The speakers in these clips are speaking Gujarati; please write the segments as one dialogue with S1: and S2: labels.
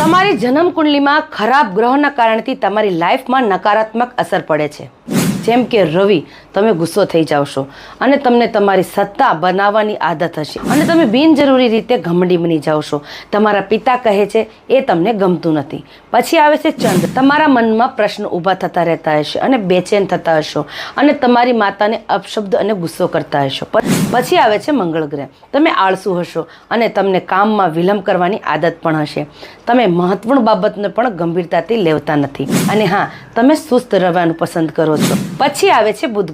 S1: તમારી જન્મ કુંડલીમાં ખરાબ ગ્રહોના કારણથી તમારી લાઈફમાં નકારાત્મક અસર પડે છે. જેમ કે રવિ, તમે ગુસ્સો થઈ જાવશો અને તમને તમારી સત્તા બનાવવાની આદત હશે. અને તમે બિનજરૂરી રીતે ઘમંડી બની જાવશો. તમારા પિતા કહે છે, એ તમને ગમતું નથી. પછી આવે છે ચંદ્ર તમારા મનમાં પ્રશ્ન ઊભા થતા રહેતા હશે અને બેચેન થતા હશો અને તમારી માતાને અપશબ્દ અને ગુસ્સો કરતા હશો. પછી આવે છે મંગળ ગ્રહ. તમે આળસુ હશો અને તમને કામમાં વિલંબ કરવાની આદત પણ હશે. તમે મહત્વપૂર્ણ બાબતને પણ ગંભીરતાથી લેવતા નથી. અને હા, તમે સુસ્ત રહેવાનું પસંદ કરો છો. પછી આવે છે બુધ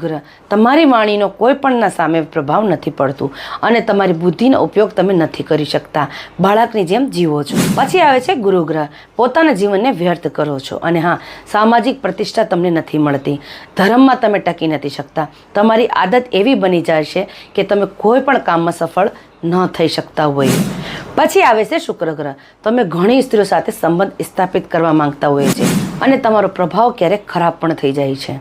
S1: તમારી વાણીનો કોઈ પણના સામે પ્રભાવ નથી પડતું અને તમારી બુદ્ધિનો ઉપયોગ તમે નથી કરી શકતા. બાળકની જેમ જીવો છો. પછી આવે છે ગુરુ ગ્રહ પોતાના જીવનને વ્યર્થ કરો છો. અને હા, સામાજિક પ્રતિષ્ઠા તમને નથી મળતી. ધર્મમાં તમે ટકી નથી શકતા. તમારી આદત એવી બની જાય છે કે તમે કોઈ પણ કામમાં સફળ ન થઈ શકતા હોય. પછી આવે છે શુક્ર ગ્રહ. તમે ઘણી સ્ત્રીઓ સાથે સંબંધ સ્થાપિત કરવા માંગતા હોય છે અને તમારો પ્રભાવ ક્યારેક ખરાબ પણ થઈ જાય છે.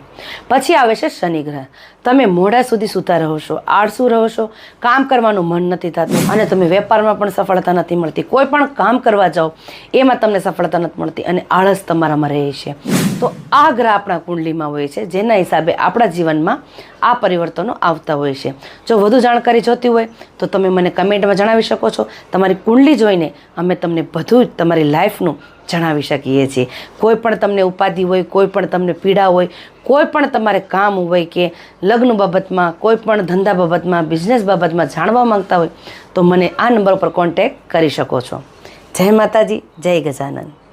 S1: પછી આવે છે શનિ ગ્રહ. તમે મોડા સુધી સૂતા રહો છો, આળસુ રહો છો, કામ કરવાનું મન નથી થતું અને તમે વેપારમાં પણ સફળતા નથી મળતી. કોઈ પણ કામ કરવા જાઓ, એમાં તમને સફળતા નથી મળતી અને આળસ તમારામાં રહે છે. તો આ ગ્રહ આપણા કુંડલીમાં હોય છે, જેના હિસાબે આપણા જીવનમાં આ પરિવર્તનો આવતા હોય છે. જો વધુ જાણકારી જોતી હોય, તો તમે મને કમેન્ટમાં જણાવી શકો છો. તમારી કુંડલી જોઈને અમે તમને બધું જ તમારી લાઈફનું જણાવી શકીએ છીએ. કોઈ પણ તમને ઉપાધિ હોય, કોઈ પણ તમને પીડા હોય, કોઈ પણ તમારે કામ હોય કે લગ્ન બાબતમાં, કોઈ પણ ધંધા બાબતમાં બિઝનેસ બાબતમાં જાણવા માંગતા હોય, તો મને આ નંબર પર કોન્ટેક્ટ કરી શકો છો. જય માતાજી, જય ગજાનંદ